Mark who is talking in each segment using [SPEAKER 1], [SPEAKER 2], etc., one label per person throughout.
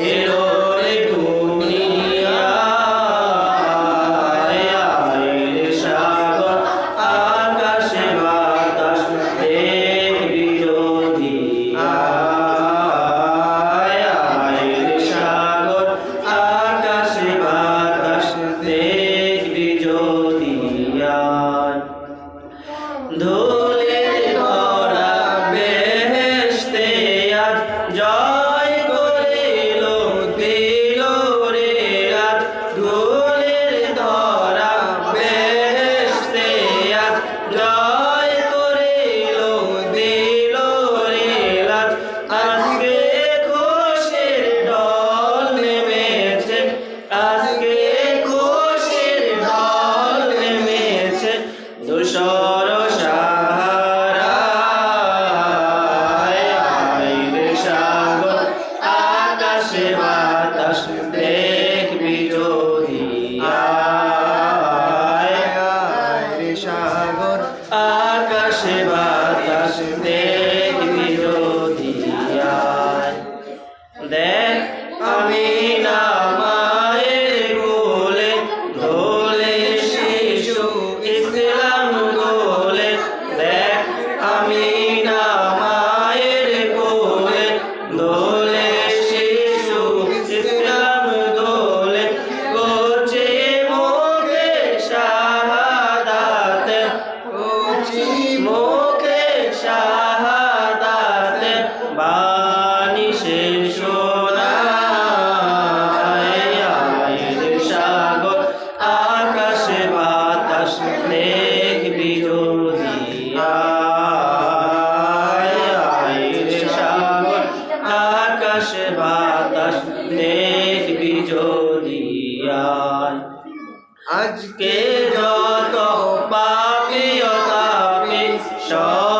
[SPEAKER 1] Elohim. আকাশে বাতাস দেখবি দেখ আমি না বাতাস দেশ বিজোদিয়ায় আজকে যত পাপি ও সব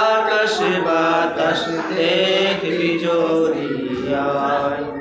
[SPEAKER 2] আকাশে
[SPEAKER 1] বাতাস দেখবি জড়িয়ায়।